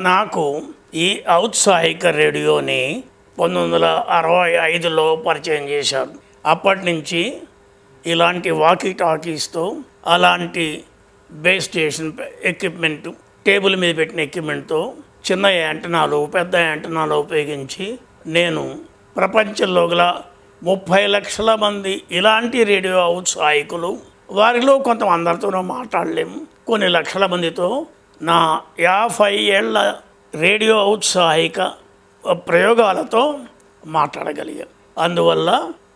నాకు ఈ ఔత్సాహిక రేడియోని పంతొమ్మిది వందల అరవై ఐదులో పరిచయం చేశారు. అప్పటి నుంచి ఇలాంటి వాకీ టాకీస్తో అలాంటి బేస్ స్టేషన్ ఎక్విప్మెంట్ టేబుల్ మీద పెట్టిన ఎక్విప్మెంట్తో చిన్న యాంటనాలు పెద్ద యాంటనాలు ఉపయోగించి నేను ప్రపంచంలో గల ముప్పై లక్షల మంది ఇలాంటి రేడియో ఔత్సాహికులు వారిలో కొంత అందరితోనూ మాట్లాడలేము కొన్ని లక్షల మందితో నా యాభై ఏళ్ళ రేడియో ఔత్సాహిక ప్రయోగాలతో మాట్లాడగలిగాను అందువల్ల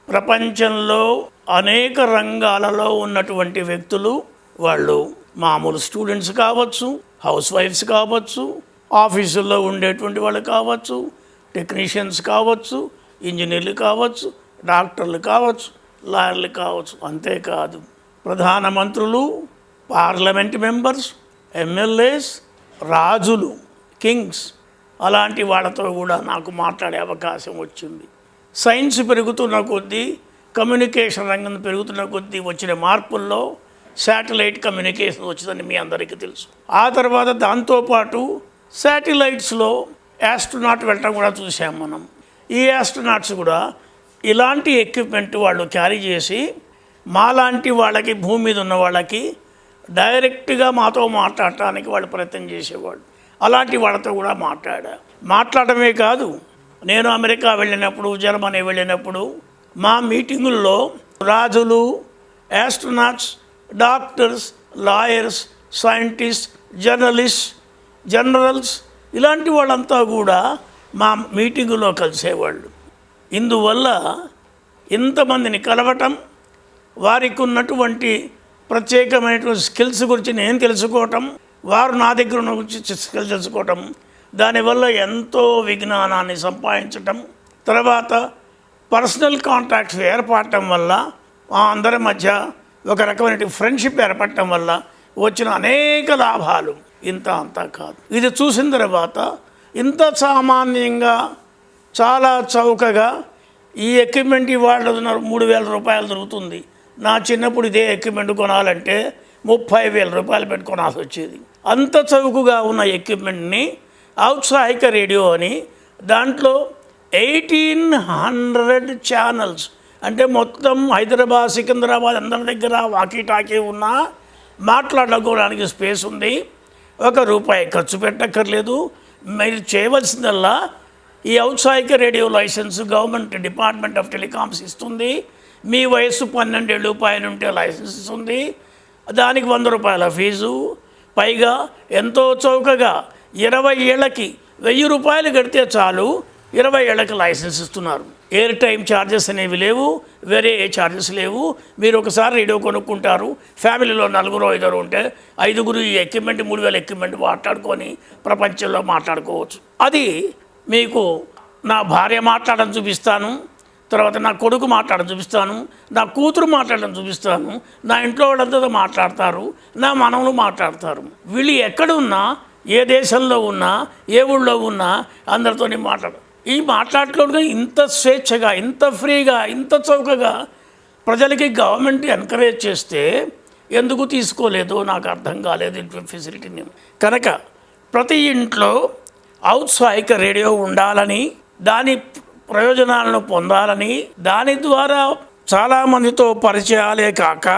ప్రపంచంలో అనేక రంగాలలో ఉన్నటువంటి వ్యక్తులు వాళ్ళు మామూలు స్టూడెంట్స్ కావచ్చు హౌస్ వైఫ్స్ కావచ్చు ఆఫీసుల్లో ఉండేటువంటి వాళ్ళు కావచ్చు టెక్నీషియన్స్ కావచ్చు ఇంజనీర్లు కావచ్చు డాక్టర్లు కావచ్చు లాయర్లు కావచ్చు అంతేకాదు. ప్రధానమంత్రులు పార్లమెంట్ మెంబర్స్ ఎమ్మెల్యేస్ రాజులు కింగ్స్ అలాంటి వాళ్ళతో కూడా నాకు మాట్లాడే అవకాశం వచ్చింది. సైన్స్ పెరుగుతున్న కొద్దీ కమ్యూనికేషన్ రంగం పెరుగుతున్న కొద్దీ వచ్చిన మార్పుల్లో శాటిలైట్ కమ్యూనికేషన్ వచ్చిందని మీ అందరికీ తెలుసు. ఆ తర్వాత దాంతోపాటు శాటిలైట్స్లో యాస్ట్రోనాట్ వెళ్ళటం కూడా చూసాం మనం. ఈ యాస్ట్రోనాట్స్ కూడా ఇలాంటి ఎక్విప్మెంట్ వాళ్ళు క్యారీ చేసి మాలాంటి వాళ్ళకి భూమి మీద ఉన్న వాళ్ళకి డైరెక్ట్గా మాతో మాట్లాడటానికి వాళ్ళు ప్రయత్నం చేసేవాళ్ళు. అలాంటి వాళ్ళతో కూడా మాట్లాడా. మాట్లాడమే కాదు నేను అమెరికా వెళ్ళినప్పుడు జర్మనీ వెళ్ళినప్పుడు మా మీటింగుల్లో రాజులు astronauts doctors lawyers scientist journalist generals ఇలాంటి వాళ్ళంతా కూడా మా మీటింగులో కలిసేవాళ్ళు. ఇందువల్ల ఇంతమందిని కలవటం వారికి ఉన్నటువంటి ప్రత్యేకమైనటువంటి స్కిల్స్ గురించి నేను తెలుసుకోవటం వారు నా దగ్గర ఉన్న గురించి స్కిల్స్ తెలుసుకోవటం దానివల్ల ఎంతో విజ్ఞానాన్ని సంపాదించటం తర్వాత పర్సనల్ కాంటాక్ట్స్ ఏర్పడటం వల్ల మా అందరి మధ్య ఒక రకమైన ఫ్రెండ్షిప్ ఏర్పడటం వల్ల వచ్చిన అనేక లాభాలు. ఇంత అంతా కాదు. ఇది చూసిన తర్వాత ఇంత సామాన్యంగా చాలా చౌకగా ఈ ఎక్విప్మెంట్ ఇవాళ మూడు వేల రూపాయలు దొరుకుతుంది. నా చిన్నప్పుడు ఇదే ఎక్విప్మెంట్ కొనాలంటే ముప్పై వేల రూపాయలు పెట్టుకొనాల్సి వచ్చేది. అంత చౌకగా ఉన్న ఎక్విప్మెంట్ని ఔత్సాహిక రేడియో అని దాంట్లో ఎయిటీన్ హండ్రెడ్ ఛానల్స్ అంటే మొత్తం హైదరాబాద్ సికింద్రాబాద్ అందరి దగ్గర వాకీ టాకీ ఉన్నా మాట్లాడుకోవడానికి స్పేస్ ఉంది. ఒక రూపాయి ఖర్చు పెట్టక్కర్లేదు. మీరు చేయవలసిందల్లా ఈ ఔత్సాహిక radio licence government department of telecoms ఇస్తుంది. మీ వయసు పన్నెండేళ్ళు పైన ఉంటే లైసెన్స్ ఇస్తుంది దానికి వంద రూపాయల ఫీజు. పైగా ఎంతో చౌకగా ఇరవై ఏళ్ళకి వెయ్యి రూపాయలు కడితే చాలు ఇరవై ఏళ్ళకి లైసెన్స్ ఇస్తున్నారు. ఎయిర్ టైం ఛార్జెస్ అనేవి లేవు వేరే ఏ ఛార్జెస్ లేవు. మీరు ఒకసారి రేడియో కొనుక్కుంటారు. ఫ్యామిలీలో నలుగురు ఐదుగురు ఉంటే ఐదుగురు ఈ ఎక్విప్మెంట్ మూడు వేల ఎక్విప్మెంట్ మాట్లాడుకొని ప్రపంచంలో మాట్లాడుకోవచ్చు. అది మీకు నా భార్య మాట్లాడడం చూపిస్తాను. తర్వాత నా కొడుకు మాట్లాడడం చూపిస్తాను నా కూతురు మాట్లాడడం చూపిస్తాను నా ఇంట్లో వాళ్ళందరితో మాట్లాడతారు నా మనవలు మాట్లాడతారు. వీళ్ళు ఎక్కడున్నా ఏ దేశంలో ఉన్నా ఏ ఊళ్ళో ఉన్నా అందరితో మాట్లాడు ఈ మాట్లాడలో ఇంత స్వేచ్ఛగా ఇంత ఫ్రీగా ఇంత చౌకగా ప్రజలకి గవర్నమెంట్ ఎంకరేజ్ చేస్తే ఎందుకు తీసుకోలేదు నాకు అర్థం కాలేదు ఇటువంటి ఫెసిలిటీని కనుక ప్రతి ఇంట్లో ఔత్సాహిక రేడియో ఉండాలని దాని ప్రయోజనాలను పొందాలని దాని ద్వారా చాలామందితో పరిచయాలే కాక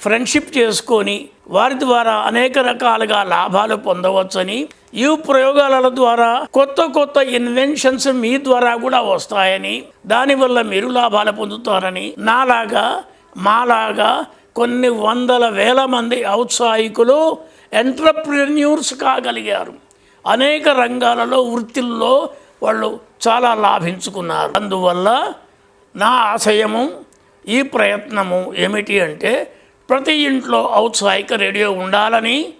ఫ్రెండ్షిప్ చేసుకొని వారి ద్వారా అనేక రకాలుగా లాభాలు పొందవచ్చని ఈ ప్రయోగాల ద్వారా కొత్త కొత్త ఇన్వెన్షన్స్ మీ ద్వారా కూడా వస్తాయని దానివల్ల మీరు లాభాలు పొందుతారని నాలాగా మాలాగా కొన్ని వందల వేల మంది ఔత్సాహికులు ఎంటర్ప్రెన్యూర్స్ కాగలిగారు. అనేక రంగాలలో వృత్తుల్లో వాళ్ళు చాలా లాభించుకున్నారు. అందువల్ల నా ఆశయము ఈ ప్రయత్నము ఏమిటి అంటే ప్రతి ఇంట్లో ఔత్సాహిక రేడియో ఉండాలని